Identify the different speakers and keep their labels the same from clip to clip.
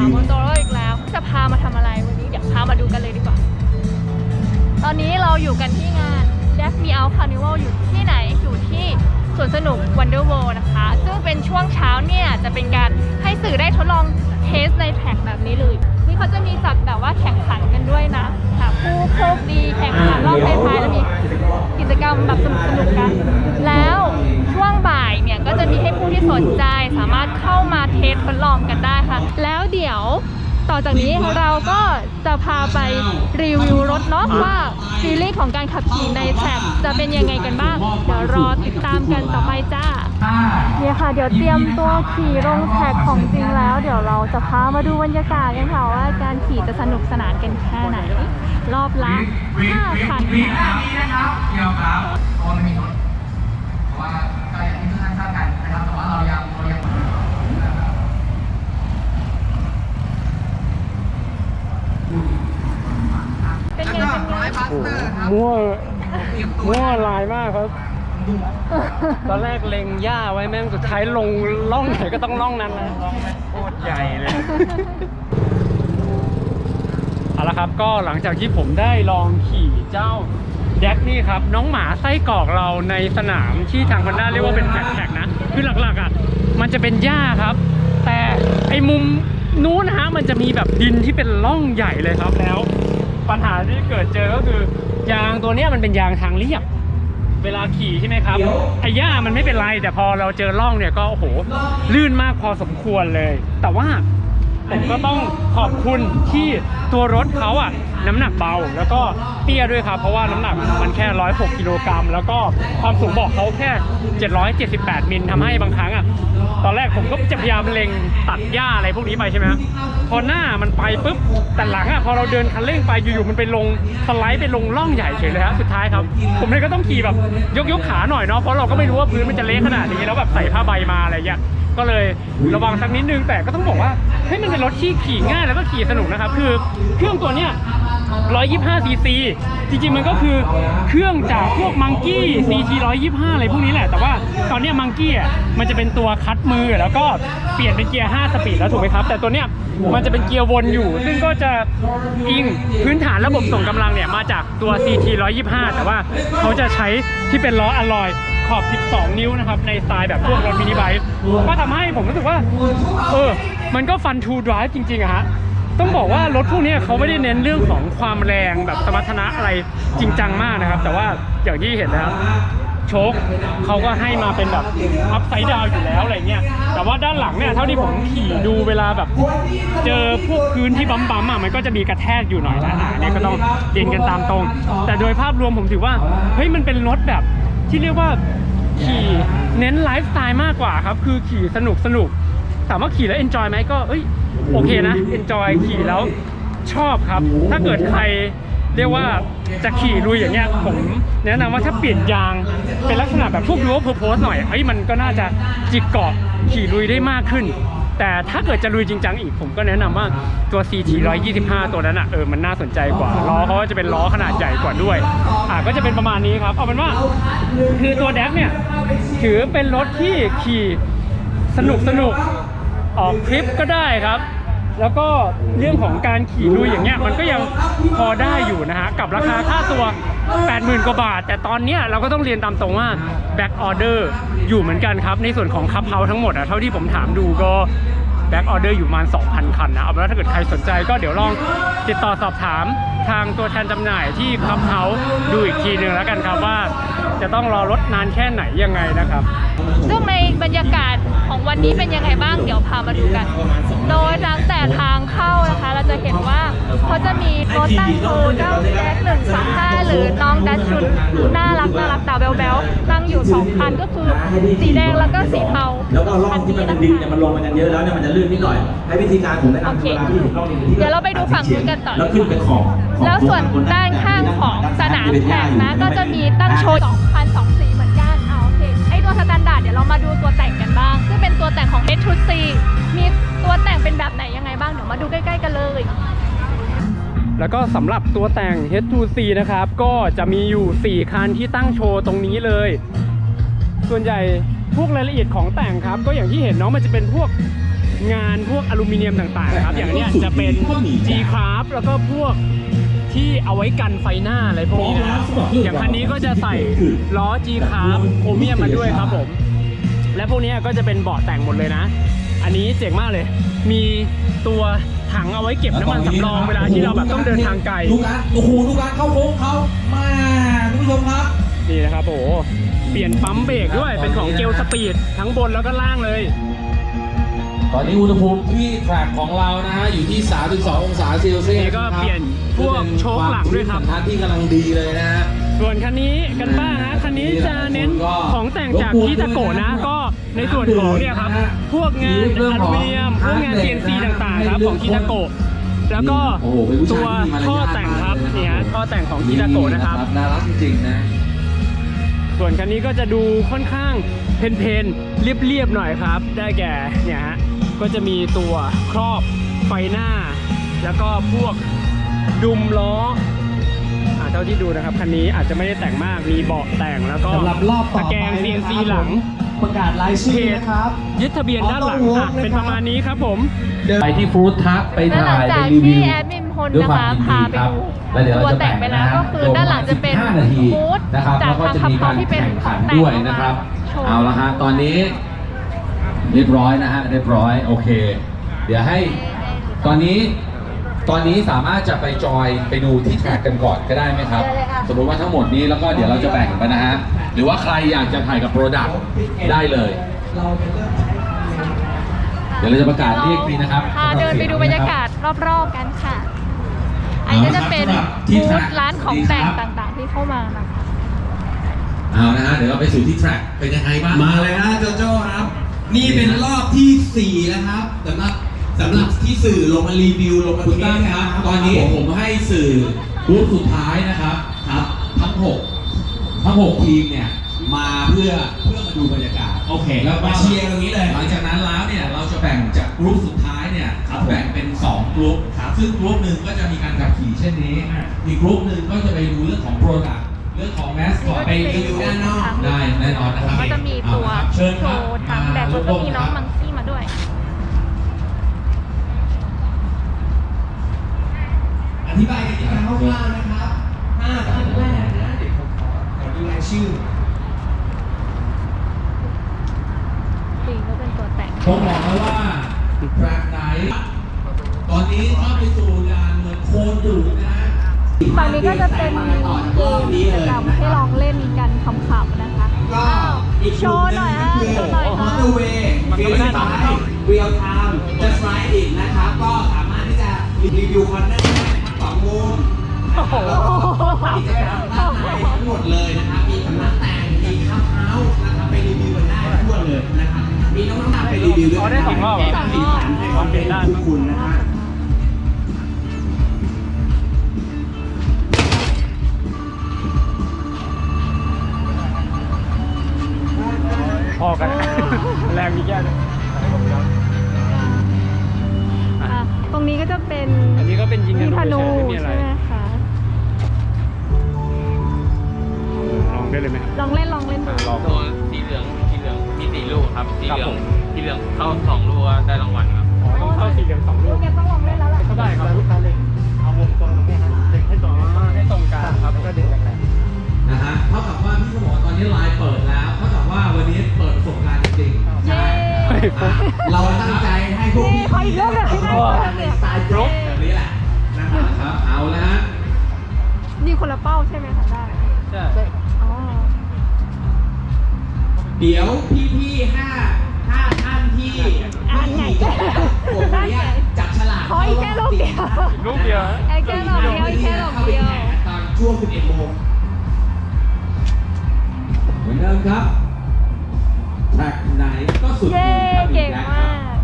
Speaker 1: าวโมโตโรอีกแล้ว จะพามาทำอะไรวันนี้เดี๋ยวพามาดูกันเลยดีกว่า ตอนนี้เราอยู่กันที่งาน d e f m e Out Carnival อยู่ที่ไหนอยู่ที่สวนสนุก Wonder World นะคะ ซึ่งเป็นช่วงเช้าเนี่ย จะเป็นการให้สื่อได้ทดลองเทสในแท็กแบบนี้เลย นี่เขาจะมีจัดแบบว่าแข่งขันกันด้วยนะค่ะผู้โชคดีแข่งขันรอบท้ายๆแล้วมีกิจกรรมแบบสนุกๆกัน แล้วช่วงบ่ายเนี่ยก็จะมีให้ผู้ที่สนใจสามารถเข้ามาเทสทดลองกันได้ค่ะแล้วเดี๋ยว ต่อจากนี้เราก็จะพาไปรีวิวรถเนาะว่าฟีลลิ่งของการขับขี่ในแทร็กจะเป็นยังไงกันบ้าง เดี๋ยวรอติดตามกันต่อไปจ้าเนี่ยค่ะ เดี๋ยวเตรียมตัวขี่ลงแทร็กของจริงแล้ว เดี๋ยวเราจะพามาดูบรรยากาศกันค่ะว่าการขี่จะสนุกสนานกันแค่ไหน รอบละ5คัน
Speaker 2: วินาทีนะครับเกี่ยวกับโอนมีรถเพราะว่าก็อย่างที่ทุกท่านทราบกันนะครับแต่ว่าเรายังเรายัง
Speaker 1: เป็นไงเป็นไง
Speaker 2: บัสเตอร์ครับ
Speaker 3: มั่ว
Speaker 2: เตรียมตัว
Speaker 3: มั่วลายมากครับ ตอนแรกเล็งหญ้าไว้แม่งสุดท้ายลงล่องไหนก็ต้องล่องนั้นนะโคตรใหญ่เลยเอาละครับก็หลังจากที่ผมได้ลองขี่เจ้าแดกนี่ครับ น้องหมาไส้กรอกเราในสนามที่ทางพันด้าเรียกว่าเป็นแท็กๆนะ คือหลักๆอะมันจะเป็นหญ้าครับ แต่ไอ้มุมนู้นนะฮะมันจะมีแบบดินที่เป็นร่องใหญ่เลยครับแล้ว ปัญหาที่เกิดเจอก็คือ ยางตัวเนี้ยมันเป็นยางทางเรียบ เวลาขี่ใช่ไหมครับไอ้หญ้ามันไม่เป็นไร แต่พอเราเจอร่องเนี่ยก็โอ้โหลื่นมากพอสมควรเลย แต่ว่า ผมก็ต้องขอบคุณที่ตัวรถเขาอะน้ำหนักเบาแล้วก็เตี้ยด้วยครับ เพราะว่าน้ำหนักมันแค่ 106กิโลกรัมแล้วก็ความสูงเบอกเขาแค่ 778มิลทำให้บางครั้งอะตอนแรกผมก็จะพยายามเล็งตัดหญ้าอะไรพวกนี้ไปใช่ไหมครับพอหน้ามันไปปุ๊บแต่หลังอะพอเราเดินคันเร่งไปอยู่ๆมันไปลงสไลด์ไปลงร่องใหญ่เฉยเลยครับสุดท้ายครับ ผมเลยก็ต้องขี่แบบยกยกขาหน่อยเนาะเพราะเราก็ไม่รู้ว่าพื้นมันจะเละขนาดนี้แล้วแบบใส่ผ้าใบมาอะไรเงี้ยก็เลยระวังสักนิดนึงแต่ก็ต้องบอกว่าเฮ้ยมันเป็นรถที่ขี่ง่ายแล้วก็ขี่สนุกนะครับคือเครื่องตัวเนี้ย125ซีซีจริงๆมันก็คือเครื่องจากพวกมังกี้ CT 125อะไรพวกนี้แหละ แต่ว่าตอนนี้มังกี้อะมันจะเป็นตัวคัดมือแล้วก็เปลี่ยนเป็นเกียร์ 5 สปีดแล้วถูกไหมครับ แต่ตัวเนี้ยมันจะเป็นเกียร์วนอยู่ ซึ่งก็จะอิงพื้นฐานระบบส่งกำลังเนี่ยมาจากตัว CT 125แต่ว่าเขาจะใช้ที่เป็นล้ออลลอย ขอบ 12 นิ้วนะครับ ในสไตล์แบบพวกรถมินิไบค์ก็ทำให้ผมรู้สึกว่า เออ มันก็ฟันทูดร i v e จริงๆอะฮะ ต้องบอกว่ารถพวกนี้เขาไม่ได้เน้นเรื่องของความแรงแบบสมรรถนะอะไรจริงจังมากนะครับ แต่ว่าอย่างที่เห็นแล้วโชคเขาก็ให้มาเป็นแบบอัพไซด์ดาวอยู่แล้วอะไรเงี้ยแต่ว่าด้านหลังเนี่ยเท่าที่ผมขี่ดูเวลาแบบ เจอพวกพื้นที่บัมบัมๆอะมันก็จะมีกระแทกอยู่หน่อยนะอ่าเนี่ยก็ต้องเรียนกันตามตรง แต่โดยภาพรวมผมถือว่าเฮ้ยมันเป็นรถแบบที่เรียกว่า ขี่เน้นไลฟ์สไตล์มากกว่าครับ คือขี่สนุกสนุกถามว่าขี่แล้วเอนจอยไหมก็เอ้ยโอเคนะเอนจอยขี่แล้วชอบครับ ถ้าเกิดใครเรียกว่าจะขี่ลุยอย่างเงี้ยผมแนะนำว่าถ้าเปลี่ยนยางเป็นลักษณะแบบพวกดูว่าเพอร์โพสหน่อยเอ้ยมันก็น่าจะจิกเกาะขี่ลุยได้มากขึ้น แต่ถ้าเกิดจะลุยจริงจังอีกผมก็แนะนำว่าตัว CT 125 ตัวนั้นอะเออมันน่าสนใจกว่าล้อเขาก็จะเป็นล้อขนาดใหญ่กว่าด้วยอ่าก็จะเป็นประมาณนี้ครับเอาเป็นว่าคือตัวแดกเนี่ยถือเป็นรถที่ขี่สนุกสนุกออกทริปก็ได้ครับ แล้วก็เรื่องของการขี่ลุยอย่างเงี้ยมันก็ยังพอได้อยู่นะฮะกับราคาค่าตัว 80,000 กว่าบาท แต่ตอนเนี้ยเราก็ต้องเรียนตามตรงว่า back order อยู่เหมือนกันครับ ในส่วนของคับเฮาทั้งหมดอะเท่าที่ผมถามดูก็ back order อยู่ประมาณ 2,000 คันนะเอาเป็นว่าถ้าเกิดใครสนใจก็เดี๋ยวลองติดต่อสอบถาม ทางตัวแทนจำหน่ายที่คับเฮาดูอีกทีหนึ่งแล้วกันครับว่า จะต้องรอรถนานแค่ไหนยังไงนะครับ
Speaker 1: ซึ่งในบรรยากาศของวันนี้เป็นยังไงบ้างเดี๋ยวพามาดูกัน โดยตั้งแต่ทางเข้านะคะ เราจะเห็นว่าเขาจะมีรถตั้งโชว์เจ้าแจ็คหนึ่งสามห้าหรือน้องดัชชุนน่ารักน่ารักตาแบ๊วๆตั้งอยู่สองคันก็คือสีแดงแล้วก็สีเทา
Speaker 4: แล้วก็ร่องที่มันเป็นดินเนี่ยมันลงมากันเยอะแล้วเนี่ยมันจะลื่นนิดหน่อยให้วิธีการผมแนะนำ
Speaker 1: โอเค
Speaker 4: เวลาที่ถึงร่องดินที่
Speaker 1: เดี๋ยวเราไปดูฝั่งนู้นกันต่อ
Speaker 4: แล้วขึ้นไปขอบขอบ
Speaker 1: แล้วส่วนด้านข้างของสนามแข่งนะก็จะมีตั้งโชว์สองคันสองสีเหมือนกันเอาโอเคไอตัวสแตนดาร์ดเดี๋ยวเรามาดูตัวแต่งกันบ้าง ซึ่งเป็นตัวแต่งของ h 2 c มีตัวแต่งเป็นแบบไหนยังไงบ้าง เดี๋ยวมาดูใกล้ๆกันเลย
Speaker 3: แล้วก็สำหรับตัวแต่ง H2C นะครับ ก็จะมีอยู่ 4 คันที่ตั้งโชว์ตรงนี้เลย ส่วนใหญ่พวกรายละเอียดของแต่งครับ ก็อย่างที่เห็นเนาะมันจะเป็นพวกงานพวกอลูมิเนียมต่างๆครับ อย่างเนี้ยจะเป็น G Craft แล้วก็พวก ที่เอาไว้กันไฟหน้าอะไรพวกนี้นะครับอย่างคันนี้ก็จะใส่ล้อ G Craft โครเมียมมาด้วยครับผม และพวกเนี้ยก็จะเป็นเบาะแต่งหมดเลยนะ อันนี้เจ๋งมากเลย มีตัวถังเอาไว้เก็บน้ำมันสำรองเวลาที่เราแบบต้องเดินทางไกล
Speaker 4: ดูการโอ้โหดูการเข้าโค้งเขามาคุณผู้ชมครับ
Speaker 3: นี่นะครับโอ้โหเปลี่ยนปั๊มเบรกด้วยเป็นของเกลสปีดทั้งบนแล้วก็ล่างเลย
Speaker 5: ตอนนี้อุณหภูมิที่แทร็กของเรานะฮะอยู่ที่ 32 องศาเซลเซียส
Speaker 3: นี่ก็เปลี่ยนพวกโชคหลังด้วยครับ
Speaker 5: สัมพันธ์ที่กำลังดีเลยนะฮะ
Speaker 3: ส่วนคันนี้กันบ้างนะคันนี้จะเน้นของแต่งจากคิตาโกะนะ ก็ในส่วนของเนี่ยครับพวกงานอลูมิเนียมพวกงาน CNC ต่างๆครับของคิตาโกะแล้วก็
Speaker 5: โอ้โหเป็นผู้
Speaker 3: ตั
Speaker 5: ชายวที่มีมารยาท
Speaker 3: ท่อแต่งครับ
Speaker 5: มากเลย
Speaker 3: เนี่ยท่อแต่งของคิตาโกะนะครับ
Speaker 5: น่ารักจริงๆนะ
Speaker 3: ส่วนคันนี้ก็จะดูค่อนข้างเพนๆเรียบๆหน่อยครับ ได้แก่เนี่ยฮะ ก็จะมีตัวครอบไฟหน้า แล้วก็พวกดุมล้ออ่าเท่าที่ดูนะครับคันนี้อาจจะไม่ได้แต่งมากมีเบาะแต่งแล้วก็
Speaker 6: สำหรับรอบต่อ
Speaker 3: ตะแกรง
Speaker 6: ไป
Speaker 3: CNC
Speaker 6: นะครับ
Speaker 3: หลัง
Speaker 6: ประกาศรายชื่อนะครับ
Speaker 3: ยึดทะเบียนด้านหลัง
Speaker 6: Auto
Speaker 3: อะ
Speaker 6: Work
Speaker 3: เป็นประมาณนี้ครับผม
Speaker 5: ไปที่ฟู้ดทักไป
Speaker 1: และหลั
Speaker 5: ถ่างย
Speaker 1: จา
Speaker 5: ไป
Speaker 1: ก
Speaker 5: รีวิ
Speaker 1: ที่
Speaker 5: ว
Speaker 1: แอดมินพล
Speaker 5: ด้วย
Speaker 1: นะ
Speaker 5: ความ
Speaker 1: คะ
Speaker 5: ยิน
Speaker 1: พา
Speaker 5: ดี
Speaker 1: ไป
Speaker 5: ครับ
Speaker 1: ดู
Speaker 5: แล้วเดี๋ยว
Speaker 1: ตั
Speaker 5: เรา
Speaker 1: ว
Speaker 5: จะ
Speaker 1: แต่
Speaker 5: แบ่
Speaker 1: ง
Speaker 5: ง
Speaker 1: ไป
Speaker 5: นะ
Speaker 1: แล้ว
Speaker 5: ฮะ
Speaker 1: ก็คือด้านหลังจะเป็น
Speaker 5: 15นาที
Speaker 1: บูธ
Speaker 5: นะครับ
Speaker 1: จา
Speaker 5: แล้
Speaker 1: ก
Speaker 5: วก็
Speaker 1: ทาง
Speaker 5: จะ
Speaker 1: ขับ
Speaker 5: มี
Speaker 1: เขา
Speaker 5: การ
Speaker 1: ที่เป็น
Speaker 5: แข่ง
Speaker 1: ขอ
Speaker 5: ขั
Speaker 1: ง
Speaker 5: น
Speaker 1: แต่ง
Speaker 5: ด้วย
Speaker 1: ออกมา
Speaker 5: นะครับ
Speaker 1: โชว์
Speaker 5: เอาละฮะตอนนี้ เรียบร้อยนะฮะเรียบร้อยโอเค เดี๋ยวให้ตอนนี้ตอนนี้สามารถจะไปจอยไปดูที่แทร็กกันก่อนก็ได้ไหมครับ สมมติว่าทั้งหมดนี้แล้วก็เดี๋ยวเราจะแบ่งไปนะฮะหรือว่าใครอยากจะถ่ายกับโปรดักต์ได้เลย เดี๋ยวเราจะประกาศเรียกทีนะครับ
Speaker 1: พาเดินไปดูบรรยากาศรอบๆกันค่ะ อันนี้ก็จะเป็นบูธร้านของแต่งต่างๆที่เข้ามานะคะ
Speaker 5: เอานะฮะเดี๋ยวเราไปสู่ที่แทร็กเป็นยังไงบ้าง
Speaker 4: มาเลยฮะโจโจ้ครับ นี่เป็นรอบที่4แล้วครับสำหรับสำหรับที่สื่อลงมารีวิวลงมา
Speaker 5: คุณ
Speaker 4: เท
Speaker 5: ตั้
Speaker 4: ส
Speaker 5: ง
Speaker 4: นะ
Speaker 5: ค
Speaker 4: ค
Speaker 5: รั
Speaker 4: รั
Speaker 5: บบตอนนี้ผมให้สื่อรูปสุดท้ายนะครับครับ ทั้งหกทั้งหกทีมเนี่ยมาเพื่อเพื่อมาดูบรรยากาศ
Speaker 4: โอเค
Speaker 5: แล้วก็
Speaker 4: มาเชียร์ตรงนี้เลย
Speaker 5: หลังจากนั้นแล้วเนี่ยเราจะแบ่งจากกรุ๊ปสุดท้ายเนี่ย
Speaker 4: ครับผม
Speaker 5: แบ่งเป็น2กรุ๊ปซึ่งกรุ๊ปหนึ่งก็จะมีการขับขี่เช่นนี้ อีกกรุ๊ปหนึ่งก็จะไปดูเรื่องของโปรดักต์เรื่องของแมสคอต
Speaker 1: ไปดูด้านนอก
Speaker 5: ได้แน่นอนนะครับ
Speaker 1: ก็จะมีตัว
Speaker 5: เอาละครับเชิญ
Speaker 1: โช
Speaker 5: ครับ
Speaker 1: ว์ทั้ง แล้วก็มีน้องมังซี่มาด้วย
Speaker 4: อธิบายกติกาคร่าวๆนะครับห้าท่านแรกนะเดี๋ยวผมขอขอดูรายชื่อ
Speaker 1: สีก็เป็นตัวแต่ง
Speaker 5: ผมบอกแล้วว่าแทร็กไหน ตอนนี้เข้าไปสู่ด่านเหมือนโคนดูดนะฮะ
Speaker 1: ฝั่งนี้ก็จะเป็นเกมกิจกรรมให้ลองเล่นกันขำๆนะคะ
Speaker 4: ก็
Speaker 1: อ้าว โชว์หน่อยฮะโชว์หน่อย
Speaker 4: มอ
Speaker 1: ค่ะ
Speaker 4: เตอร์เวย์ฟิลไฟเรียลไทม์จะสไลด์อีกนะครับก็สามารถที่จะรีวิวคอนเนอร์ได้ทั้งสองมุม
Speaker 1: โอ้โห
Speaker 4: กิจกรรมด้านในทั้งหมดเลยนะครับมีสำนักแต่งมีคับเฮาส์นะครับไปรีวิวกันได้ทั่วเลยนะครับมีน้องๆไปรีวิวด้วย
Speaker 3: อ๋อได้สองรอบเหรอ
Speaker 4: แจกสีสันให้ความเป็นทุกคุณนะครับ
Speaker 3: พอกัน แรงมีแค่นี้
Speaker 1: อะตรงนี้ก็จะเป็น
Speaker 3: อันนี้ก็เป็นยิงกั
Speaker 1: มี
Speaker 3: น
Speaker 1: ธนู
Speaker 3: เฉยๆไม่มีอะไร
Speaker 1: ใช่ไหมคะ
Speaker 3: ลองได้เลยไหมครับ
Speaker 1: ลองเล่นลองเล่นดู
Speaker 3: ลอง
Speaker 7: ตัวสีเหลืองสีเหลืองมีสี่ลูกครับสีเหลื
Speaker 3: ครั
Speaker 7: อบง
Speaker 3: ผม
Speaker 7: สีเหลืองเข้าสองลูกก็ได้รางวัลครับ
Speaker 3: อ๋อต้องเข้าสีเหลืองสองลูก
Speaker 1: แกต้องลองเล่นแล้วล่ะ
Speaker 3: ก็ได้ครับลูกค้าเล็งเอาวงกลมตรงนี้ฮะเล็งให้ตรงให้ตรงกลางครับแล้วก็ดึงแรง
Speaker 5: นะฮะเท่ากับว่าพี่สมอตอนนี้ไลน์เปิด เรา
Speaker 4: ตั้งใจให้พวกพี่
Speaker 1: ขออีกรอบหนึ่งให้ได้
Speaker 4: ในสไตล์บล็อกแบบนี้แหละนะครับ
Speaker 5: ครับเอาแล้วฮะ
Speaker 1: นี่คนละเป้าใช่ไหมคะได้
Speaker 3: ๆใช่
Speaker 1: อ๋อ
Speaker 4: เดี๋ยวพี่ๆห้าห้าท่านที่
Speaker 1: อ่านไง
Speaker 4: ผมเนี่ยจับฉลาก
Speaker 1: ขออีกแค่ลูกเดียว
Speaker 3: ลูกเดียว
Speaker 1: ไอ้แค่หลอกเดียวไอ้แค่หลอกเดียว
Speaker 4: ตอนช่วง11โมง
Speaker 5: เหมือนเดิมครับ แทร็กไหนก็สุด
Speaker 1: เย้
Speaker 5: ครับ
Speaker 1: เก่งมาก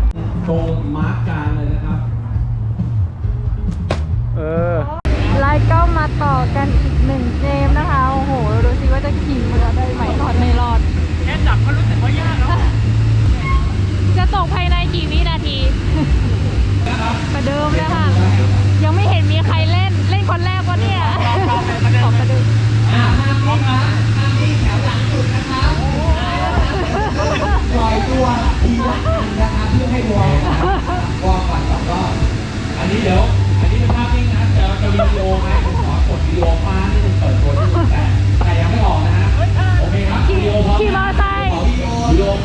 Speaker 5: ตรงมาร์กกลางเลยนะครับ
Speaker 3: เออ
Speaker 1: ไล่ก็มาต่อกันอีกหนึ่งเกมนะคะ โอ้โห ดูสิว่าจะขี่เรือได้ไหมรอดไม่รอด
Speaker 3: แค่จับก็รู้สึกว่ายากแล้ว
Speaker 1: จะตกภายในกี่วิันนี้เดี๋ยว อันนี้เป็นภาพนิ่ง
Speaker 5: นะจะจะวิดีโอ
Speaker 1: ไหมขอกดวิดีโอป้านี่เป็นเปิดตัวที่ผมแต่แต่ยังไม่ออกนะฮะ โอ
Speaker 4: เคครับวิดีโอพร้อขี่มอไซค์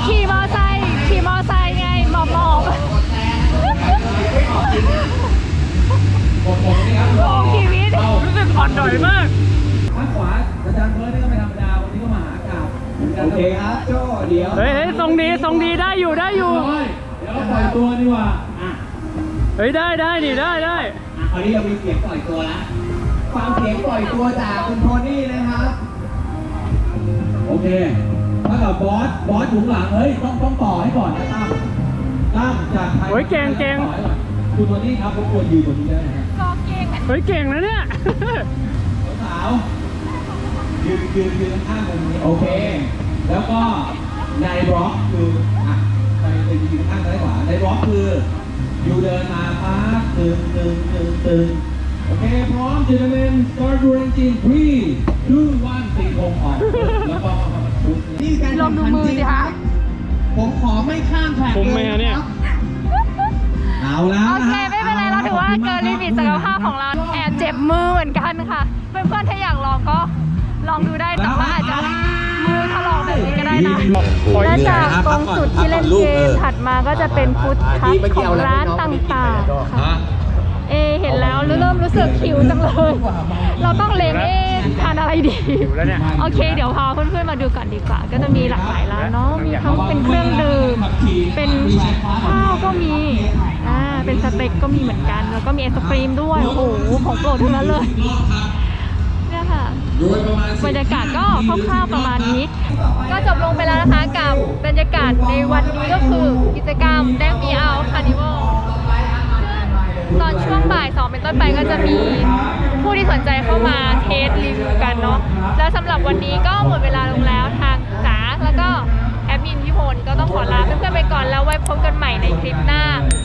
Speaker 4: ขี่มอไซค์ขี่มอไซค์ไงหมอบหมอบกดผมนี่ครับโอ้ชีวิตรู้สึกอ่อน
Speaker 3: ด้อยมาก
Speaker 5: ข้างขวาอาจารย์เพิร์ดนี่ก็ไม่ธรรมดาวันนี้ก็มาหากราบ
Speaker 4: โอเคครับโจ้เดี๋ยว
Speaker 3: เฮ้ยทรงดีทรงดีได้อยู่ได้อยู่
Speaker 4: เดี๋ยวปล่อยตัวดีกว่า
Speaker 3: ฮ้ยได้ได้ดิได้ได้
Speaker 4: อะคราวนี้เรามีเสียงปล่อยตัวแล้วฟังเสียงปล่อยตัวจากคุณโทนี่นะครับ โอเค ถ้ากับบอส บอสอยู่ข้างหลังเฮ้ย ต้องต้องต่อให้ก่อนนะตั้มตั้มจากไทย
Speaker 3: โอ้ยเก่งเก่ง
Speaker 4: ต่อให้อนคุณโทนี่ครับรบกวนยืนตรงนี้ได้ไหมครับ
Speaker 1: ก็เก่ง
Speaker 3: เฮ้ยเก่งนะเนี่ย
Speaker 4: สาวๆยืนยืนยืนข้างๆตรงนี้โอเค แล้วก็ในบล็อกคืออะไปไปยืนข้างซ้ายขวาในบล็อกคือ อยู่เดินมาปั๊บตึงตึงตึงตึงโอเค พร้อมจิตเมน start running in three two one ตีโคงออกแล้วก็ชุดนี่การ
Speaker 1: ลองดูมือสิคะ
Speaker 4: ผมขอไม่ข้ามแท็ก
Speaker 3: ผมไหมอะเนี่ย
Speaker 4: เอาแล้ว
Speaker 1: โอ
Speaker 4: นะ
Speaker 1: เค
Speaker 4: ฮะ
Speaker 1: ไม่เป็นไรเราถือว่าเกินลิมิตศักยภาพของเราแอบเจ็บมือเหมือนกันค่ะ เพื่อนๆถ้าอยากลองก็ลองดูได้แต่ว่าอาจจะมื อถลอกแบบนี้ก็ได้นะและจากตรงจุดที่เล่นเกมถัดมาก็จะเป็นฟุตทักของร้านต่างๆค่ะเอเห็นแล้วเริ่มรู้สึกหิวจังเลย เราต้องเลงเอ๊ะทานอะไรดี
Speaker 3: หิวแล้วเนี่ย
Speaker 1: โอเค เดี๋ยวพาเพื่อนๆมาดูก่อนดีกว่า ก็จะมีหลากหลายร้านเนาะมีทั้งเป็นเครื่องดื่มเป็นข้าวก็มีอ่าเป็นสเต็กก็มีเหมือนกัน แล้วก็มีไอศครีมด้วยโอ้โหของโปรดทั้งนั้นเลยเนี่ย ค่ะ บรรยากาศก็คร่าวๆประมาณนี้ ก็จบลงไปแล้วนะคะกับบรรยากาศในวันนี้ก็คือกิจกรรมแดงมีเอาคาร์นิวัลตอนช่วงบ่ายสองเป็นต้นไปก็จะมีผู้ที่สนใจเข้ามาเทสรีวิวกันเนาะแล้วสำหรับวันนี้ก็หมดเวลาลงแล้วทางจ๋าแล้วก็แอดมินพี่พลก็ต้องขอลาเพื่อนๆไปก่อนแล้วไว้พบกันใหม่ในคลิปหน้า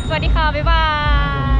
Speaker 1: สวัสดีค่ะ บ๊ายบาย